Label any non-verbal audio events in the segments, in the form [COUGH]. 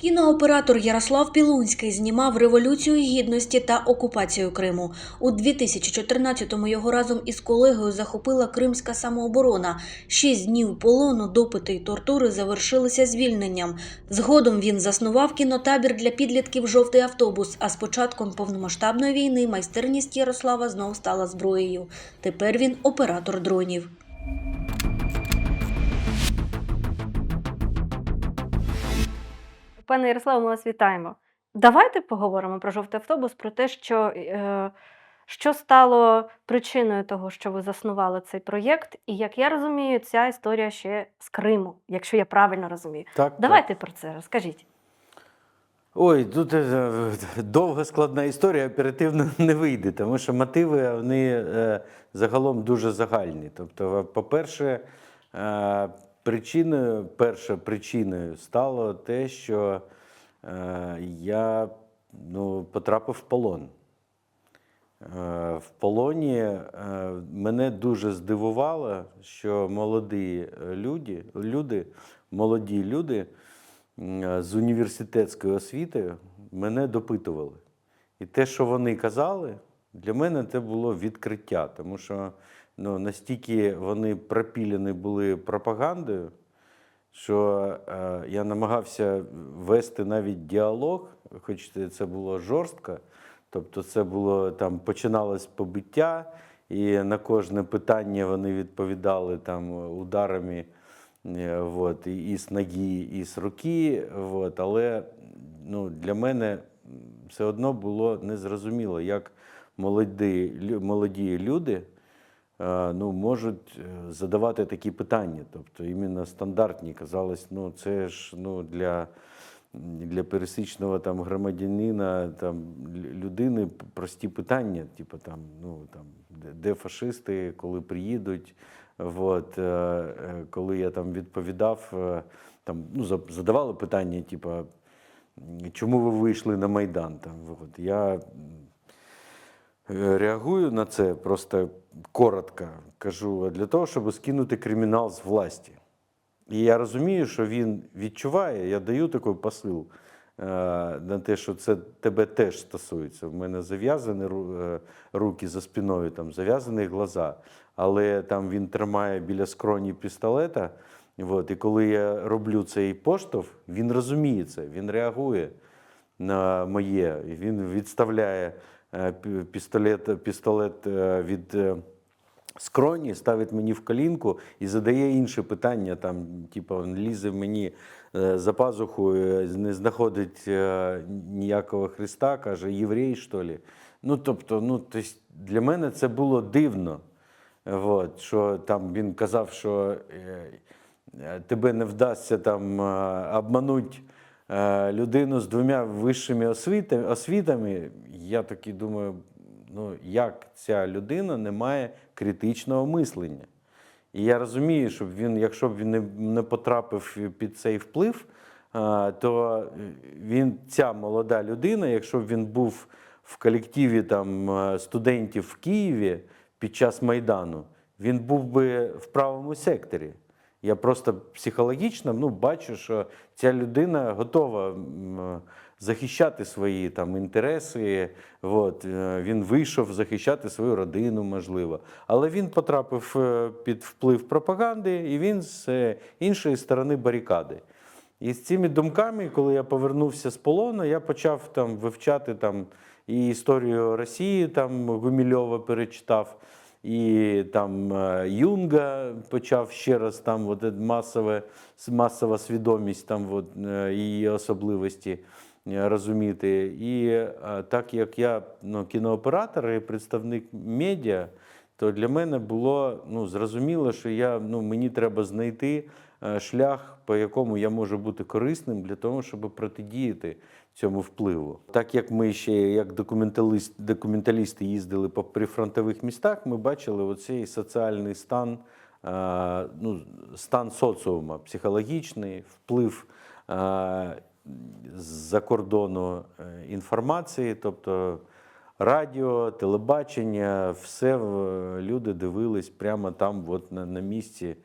Кінооператор Ярослав Пілунський знімав Революцію Гідності та окупацію Криму. У 2014-му його разом із колегою захопила Кримська самооборона. Шість днів полону, допити й тортури завершилися звільненням. Згодом він заснував кінотабір для підлітків Жовтий автобус. А з початком повномасштабної війни майстерність Ярослава знов стала зброєю. Тепер він оператор дронів. Пане Ярославе, ми вас вітаємо. Давайте поговоримо про жовтий автобус, про те, що, е, що стало причиною того, що ви заснували цей проєкт. І як я розумію, ця історія ще з Криму, якщо я правильно розумію. Так, Давайте про це розкажіть. Ой, тут е, довга складна історія, оперативно не вийде, тому що мотиви вони е, загалом дуже загальні. Тобто, по-перше, причиною, перша причиною стало те, що е, я ну, потрапив в полон. Е, В полоні е, мене дуже здивувало, що молоді е, люди, люди, молоді люди м, з університетською освітою мене допитували. І те, що вони казали, для мене це було відкриття, тому що ну, настільки вони пропілені були пропагандою, що е, я намагався вести навіть діалог, хоч це- було жорстко. Тобто, це було там починалось побиття, і на кожне питання вони відповідали там ударами е, от, і, і з ноги, і з руки. От, але ну, для мене все одно було незрозуміло, як молоді, молоді люди ну, можуть е, задавати такі питання. Тобто іменно стандартні. Казалось, ну це ж ну, для, для пересічного там, громадянина, там, людини прості питання, типу там, ну, там, де, фашисти, коли приїдуть. От, е, е, коли я там відповідав, е, там, ну, задавали питання, типу, чому ви вийшли на Майдан? Там, от, я Е, Реагую на це просто коротко. Кажу, для того, щоб скинути кримінал з власті. І я розумію, що він відчуває, я даю такий посил е, на те, що це тебе теж стосується. В мене зав'язані е, руки за спиною, там зав'язані глаза, але там він тримає біля скроні пістолета. От, і коли я роблю цей поштовх, він розуміє це, він реагує на моє. Він відставляє е, пістолет, пістолет е, від е, скроні, ставить мені в колінку і задає інше питання. Там, типу, лізе мені е, за пазуху, е, не знаходить е, ніякого Христа, каже, єврей, що ли. Ну, тобто, ну, тобто, для мене це було дивно. От, що там він казав, що е, е, тебе не вдасться там е, обманути е, людину з двома вищими освітами. Я такий думаю, ну як ця людина не має критичного мислення. І я розумію, що він, якщо б він не, не потрапив під цей вплив, то він, ця молода людина, якщо б він був в колективі там, е, студентів в Києві під час Майдану, він був би в правому секторі. Я просто психологічно ну, бачу, що ця людина готова захищати свої там, інтереси. От, е, він вийшов захищати свою родину, можливо. Але він потрапив е, під вплив пропаганди, і він з е, іншої сторони барикади. І з цими думками, коли я повернувся з полону, я почав там вивчати там і історію Росії, там Гумільова перечитав, і там е, Юнга почав ще раз там от, е, масове, масова свідомість, там от, е, її особливості розуміти. І так як я ну, кінооператор і представник медіа, то для мене було ну, зрозуміло, що я, ну, мені треба знайти шлях, по якому я можу бути корисним для того, щоб протидіяти цьому впливу. Так як ми ще як документаліст, документалісти їздили по прифронтових містах, ми бачили оцей соціальний стан, е, ну, стан соціума, психологічний, вплив е, з-за кордону е, інформації, тобто радіо, телебачення, все люди дивились прямо там, от на, на місці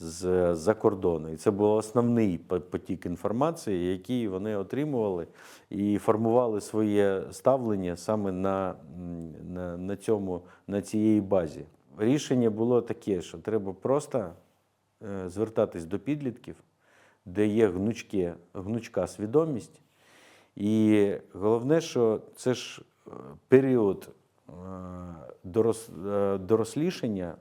з-за кордону. І це був основний потік інформації, який вони отримували і формували своє ставлення саме на, на, на, цьому, на цієї базі. Рішення було таке, що треба просто е, звертатись до підлітків, де є гнучке, гнучка свідомість. І головне, що це ж е, період е, дорос, дорослішання,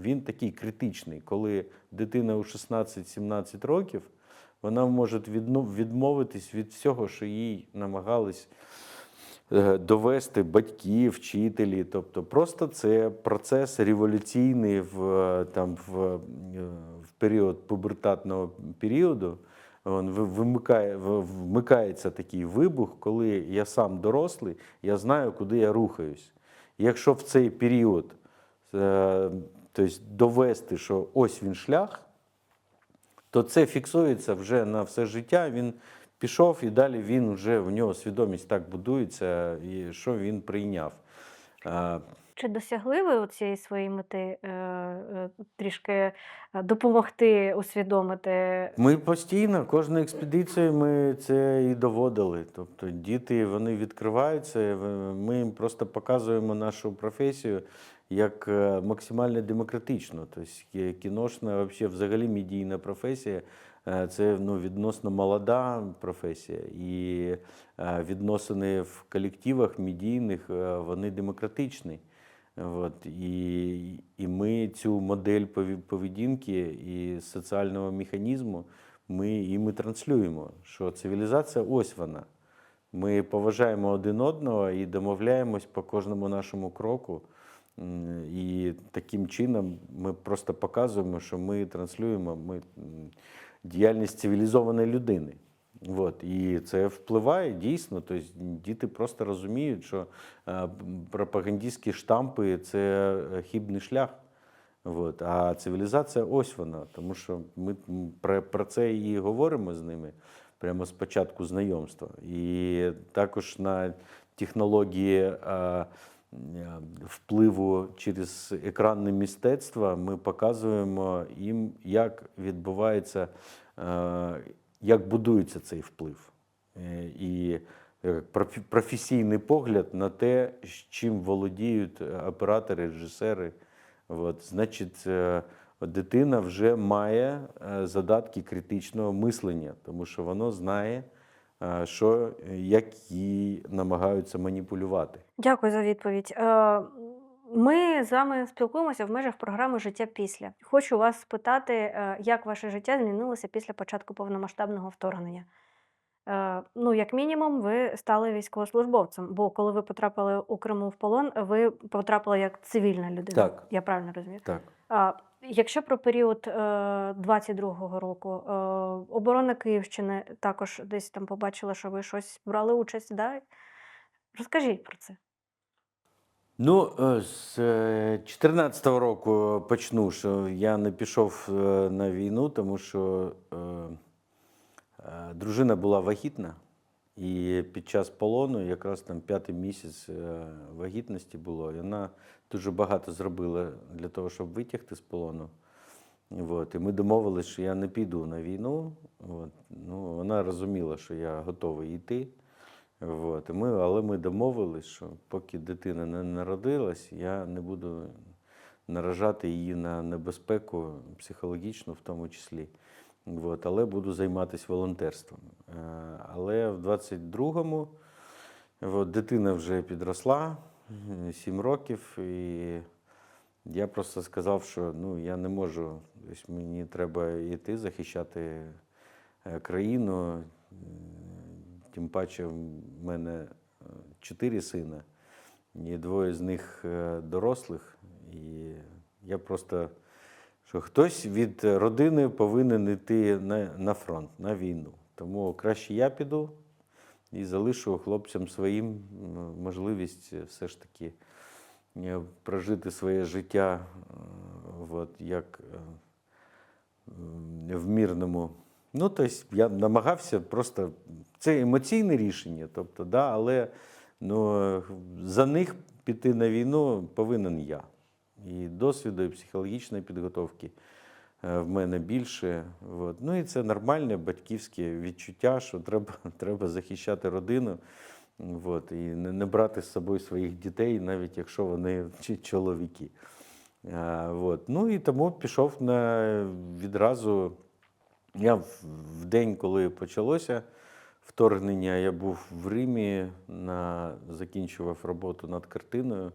він такий критичний, коли дитина у 16-17 років, вона може відмовитись від всього, що їй намагались е, довести батьки, вчителі. Тобто просто це процес революційний в, е, там, в, е, в період пубертатного періоду. Ви- вимикає, вмикається такий вибух, коли я сам дорослий, я знаю, куди я рухаюсь. Якщо в цей період е, тобто довести, що ось він шлях, то це фіксується вже на все життя. Він пішов і далі він вже в нього свідомість так будується, і що він прийняв. Чи досягли ви цієї своєї мети е, е, трішки е, допомогти усвідомити? Ми постійно, кожну експедицію ми це і доводили. Тобто діти вони відкриваються, ми їм просто показуємо нашу професію як максимально демократично. Тобто кі- кіношна, взагалі медійна професія. Це ну, відносно молода професія, і відносини в колективах медійних вони демократичні. От, і, і ми цю модель поведінки і соціального механізму ми, і ми транслюємо, що цивілізація ось вона. Ми поважаємо один одного і домовляємось по кожному нашому кроку. І таким чином ми просто показуємо, що ми транслюємо ми, діяльність цивілізованої людини. От, і це впливає дійсно. Тобто діти просто розуміють, що е, пропагандистські штампи це е, хибний шлях. От, а цивілізація ось вона. Тому що ми про, про це і говоримо з ними прямо з початку знайомства. І також на технології е, впливу через екранне мистецтво ми показуємо їм, як відбувається, як будується цей вплив. Е, І е, професійний погляд на те, чим володіють е, оператори, режисери. От, значить, дитина вже має задатки критичного мислення, тому що воно знає, що, як її намагаються маніпулювати. Дякую за відповідь. Ми з вами спілкуємося в межах програми Життя після. Хочу вас спитати, е, як ваше життя змінилося після початку повномасштабного вторгнення. Е, Ну, як мінімум, ви стали військовослужбовцем, бо коли ви потрапили у Криму в полон, ви потрапили як цивільна людина. Так. Я правильно розумію? Так. А, якщо про період е, 22-го року, е, оборона Київщини також десь там побачила, що ви щось брали участь, да? Розкажіть про це. Ну, е, з 2014 року почну, що я не пішов е, на війну, тому що е, е, дружина була вагітна, і під час полону, якраз там п'ятий місяць е, вагітності було, і вона дуже багато зробила для того, щоб витягти з полону. От, і ми домовилися, що я не піду на війну. От, ну, вона розуміла, що я готовий йти. От, ми, але ми домовились, що поки дитина не народилась, я не буду наражати її на небезпеку психологічну в тому числі. От, але буду займатися волонтерством. Е, Але в 22-му от, дитина вже підросла 7 років, і я просто сказав, що ну, я не можу, мені треба йти захищати е, країну. Тим паче, в мене е, чотири сина, і двоє з них е, дорослих. І я просто, що хтось від родини повинен йти на, фронт, на війну. Тому краще я піду і залишу хлопцям своїм можливість е, все ж таки прожити своє життя от, як в мирному. Ну, тобто я намагався просто. Це емоційне рішення, тобто, да, але ну, за них піти на війну повинен я. І досвіду, і психологічної підготовки е, в мене більше. От. Ну і це нормальне батьківське відчуття, що треба, [LAUGHS] треба захищати родину. От, і не, не брати з собою своїх дітей, навіть якщо вони [LAUGHS] чоловіки. А, от. Ну і тому пішов на відразу. Я в, день, коли почалося вторгнення, я був в Римі, на, закінчував роботу над картиною.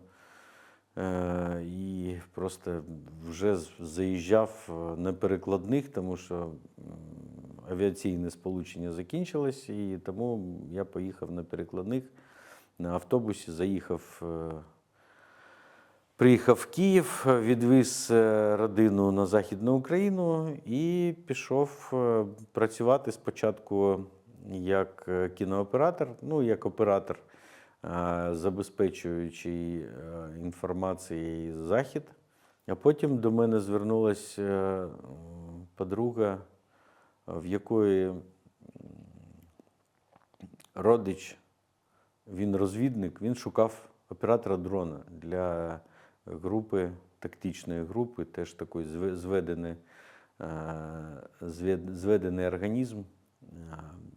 Е, і просто вже заїжджав е, на перекладних, тому що авіаційне сполучення закінчилось, і тому я поїхав на перекладних на автобусі, заїхав. е, Приїхав в Київ, відвіз е, родину на Західну Україну і пішов е, працювати спочатку як е, кінооператор, ну як оператор, забезпечуючий е, інформацією захід. А потім до мене звернулася подруга, в якої родич він розвідник, він шукав оператора дрона для групи, тактичної групи, теж такий зведений, е, зведений організм, е,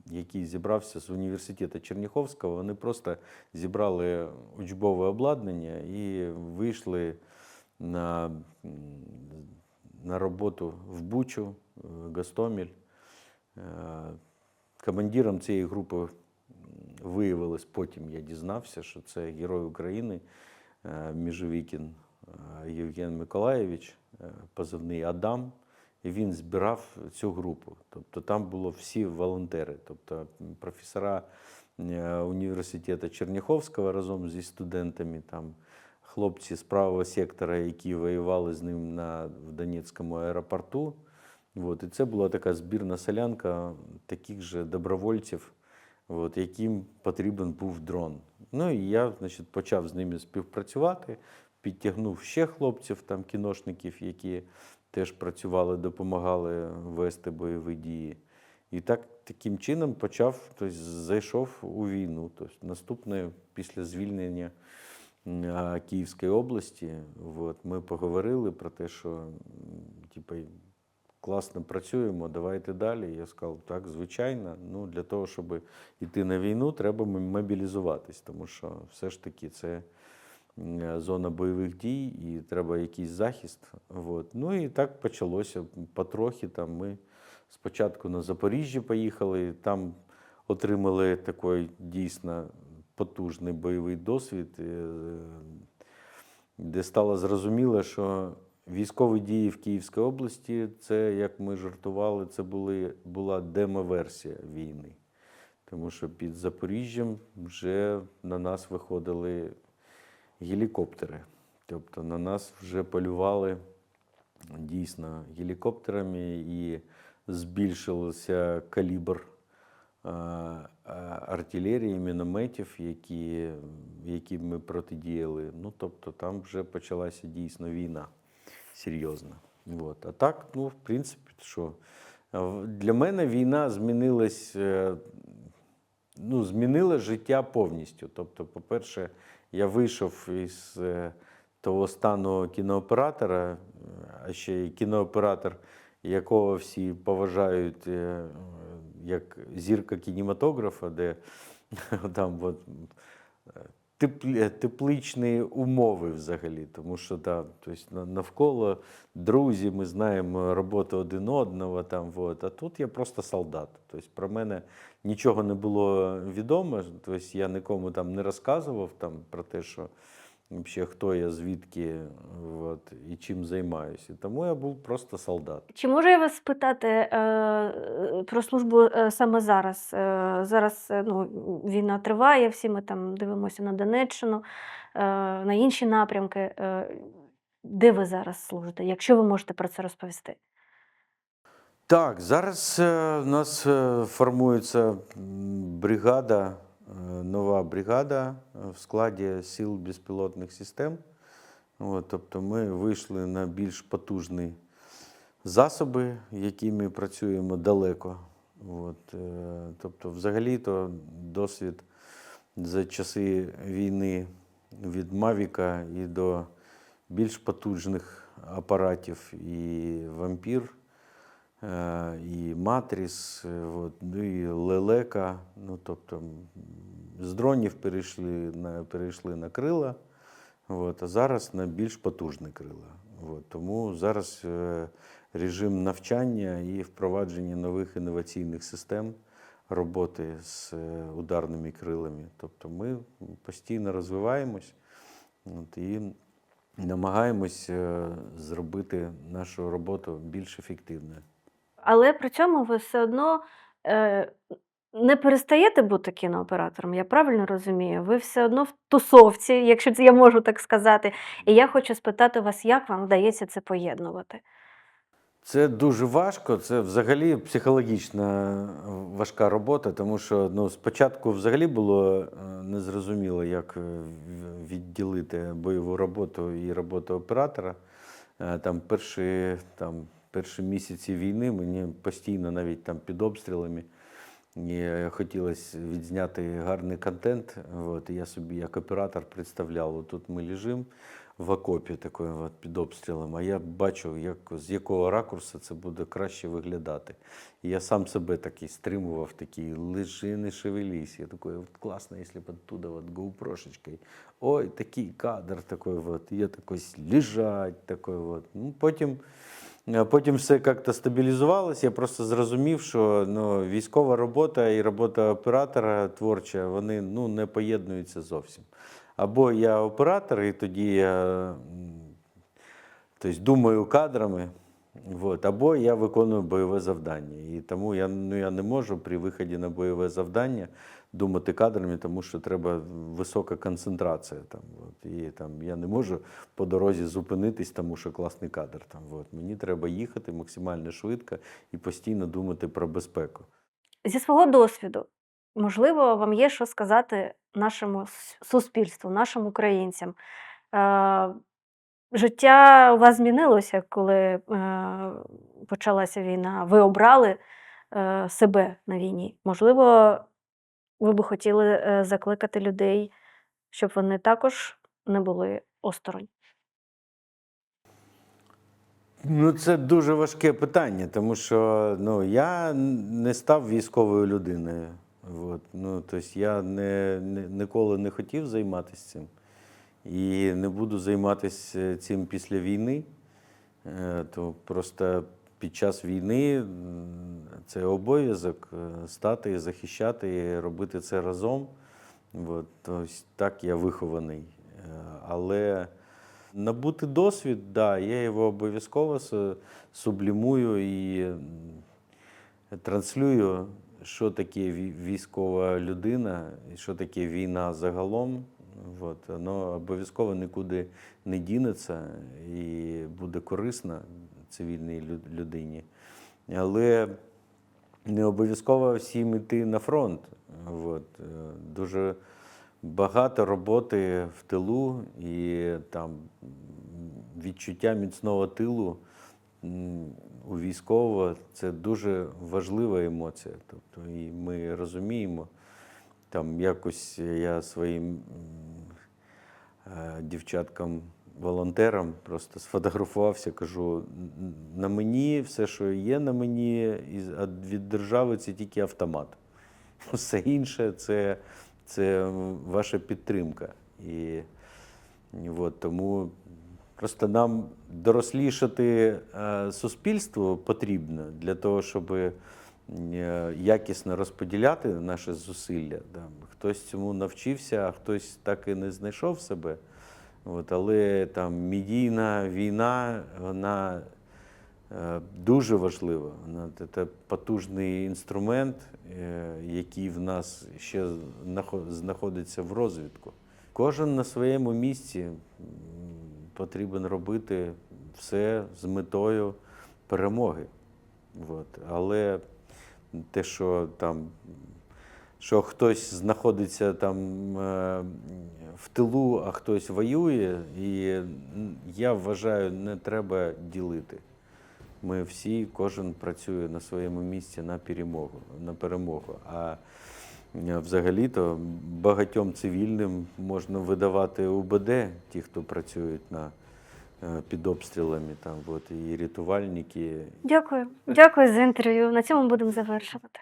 який зібрався з університету Черніховського. Вони просто зібрали учбове обладнання і вийшли на, на роботу в Бучу, Гостомель. Е, Командиром цієї групи виявилось, потім я дізнався, що це герой України Міжовікін е, Євген Миколаєвич, е, позивний Адам. І він збирав цю групу. Тобто там було всі волонтери, тобто професора е, університету Черняховського разом зі студентами, там хлопці з правого сектора, які воювали з ним на, в Донецькому аеропорту. От, і це була така збірна солянка таких же добровольців, от, яким потрібен був дрон. Ну і я значить, почав з ними співпрацювати, підтягнув ще хлопців, там, кіношників, які теж працювали, допомагали вести бойові дії. І так, таким чином почав, тобто, зайшов у війну. Тобто, наступне після звільнення Київської області, от, ми поговорили про те, що типу, класно працюємо, давайте далі. Я сказав, так, звичайно. Ну, для того, щоб йти на війну, треба мобілізуватись, тому що все ж таки це зона бойових дій і треба якийсь захист. От. Ну і так почалося. Потрохи там ми спочатку на Запоріжжя поїхали, там отримали такий дійсно потужний бойовий досвід, е, де стало зрозуміло, що військові дії в Київській області, це, як ми жартували, це були, була демо-версія війни. Тому що під Запоріжжям вже на нас виходили гелікоптери. Тобто на нас вже полювали дійсно гелікоптерами і збільшився калібр артилерії, мінометів, які, які ми протидіяли. Ну, тобто там вже почалася дійсно війна серйозна. От. А так, ну, в принципі, що для мене війна змінилась, е, ну, змінила життя повністю. Тобто, по-перше, я вийшов із е, того стану кінооператора, е, а ще й кінооператор, якого всі поважають як зірка кінематографа, де [LAUGHS] там от, е, тепличні умови взагалі. Тому що да, тобто, навколо друзі, ми знаємо роботу один одного. Там, от, а тут я просто солдат. Тобто про мене нічого не було відомо. Тобто я нікому там не розказував там, про те, що взагалі, хто я, звідки от, і чим займаюся. Тому я був просто солдат. Чи можу я вас спитати е, про службу е, саме зараз? Е, зараз е, ну, війна триває, всі ми там дивимося на Донеччину, е, на інші напрямки. Е, де ви зараз служите, якщо ви можете про це розповісти? Так, зараз е, у нас е, формується бригада, е, нова бригада е, в складі сил безпілотних систем. От, тобто ми вийшли на більш потужні засоби, якими працюємо далеко. От, е, тобто, взагалі-то досвід за часи війни від Мавіка і до більш потужних апаратів і вампір е, і Матріс, е, от, ну, і Лелека. Ну, тобто з дронів перейшли на, перейшли на крила, от, а зараз на більш потужні крила. От, тому зараз е, режим навчання і впровадження нових інноваційних систем роботи з е, ударними крилами. Тобто ми постійно розвиваємось от, і намагаємось е, зробити нашу роботу більш ефективною. Але при цьому ви все одно е, не перестаєте бути кінооператором, я правильно розумію? Ви все одно в тусовці, якщо це я можу так сказати. І я хочу спитати вас, як вам вдається це поєднувати? Це дуже важко, це взагалі психологічна важка робота, тому що ну, спочатку взагалі було е, незрозуміло, як е, відділити бойову роботу і роботу оператора. Е, Там перші, там, перші місяці війни мені постійно навіть там під обстрілами е, хотілося відзняти гарний контент. От, і я собі як оператор представляв, от тут ми лежимо в окопі такої от, під обстрілом, а я бачу, як, з якого ракурсу це буде краще виглядати. І я сам себе такий стримував, такий, лежи, не шевелись. Я такой, от класно, якщо б оттуда вот GoPro-шечкой. Ой, такий кадр такой вот. І я такой лежать, такой вот. Ну, потім Потім все як-то стабілізувалося. Я просто зрозумів, що ну, військова робота і робота оператора творча, вони ну, не поєднуються зовсім. Або я оператор, і тоді я тобто, думаю кадрами, от, або я виконую бойове завдання. І тому я, ну, я не можу при виході на бойове завдання думати кадрами, тому що треба висока концентрація. Там, от, і там, я не можу по дорозі зупинитись, тому що класний кадр. Там, от. Мені треба їхати максимально швидко і постійно думати про безпеку. Зі свого досвіду, можливо, вам є що сказати нашому суспільству, нашим українцям. Е, життя у вас змінилося, коли е, почалася війна. Ви обрали е, себе на війні. Можливо, ви би хотіли е, закликати людей, щоб вони також не були осторонь. Ну, це дуже важке питання, тому що ну, я не став військовою людиною. От. Ну, тобто я не, не, ніколи не хотів займатися цим. І не буду займатися цим після війни. Е, То просто під час війни це обов'язок е, стати захищати, і робити це разом. От, тобто так я вихований. Е, Але набути досвід, да, я його обов'язково сублімую і транслюю, що таке військова людина, що таке війна загалом. От, воно обов'язково нікуди не дінеться і буде корисно цивільній людині. Але не обов'язково всім йти на фронт. От. е, Дуже багато роботи в тилу і там відчуття міцного тилу у військового це дуже важлива емоція. Тобто, і ми розуміємо, там якось я своїм е, дівчаткам. Волонтерам просто сфотографувався, кажу: на мені все, що є на мені, від держави це тільки автомат. [LAUGHS] Все інше це, це ваша підтримка. І, і от, тому просто нам дорослішати е, суспільство потрібно для того, щоб е, якісно розподіляти наше зусилля. Хтось цьому навчився, а хтось так і не знайшов себе. От, але там медійна війна, вона е, дуже важлива. Вона це потужний інструмент, е, який в нас ще знаходиться в розвитку. Кожен на своєму місці потрібен робити все з метою перемоги. От. Але те, що там що хтось знаходиться там е, в тилу, а хтось воює, і я вважаю, не треба ділити. Ми всі, кожен працює на своєму місці на перемогу. На перемогу. А е, взагалі-то багатьом цивільним можна видавати УБД, ті, хто працюють на, е, під обстрілами, там, от, і рятувальники. Дякую. Дякую за інтерв'ю. На цьому будемо завершувати.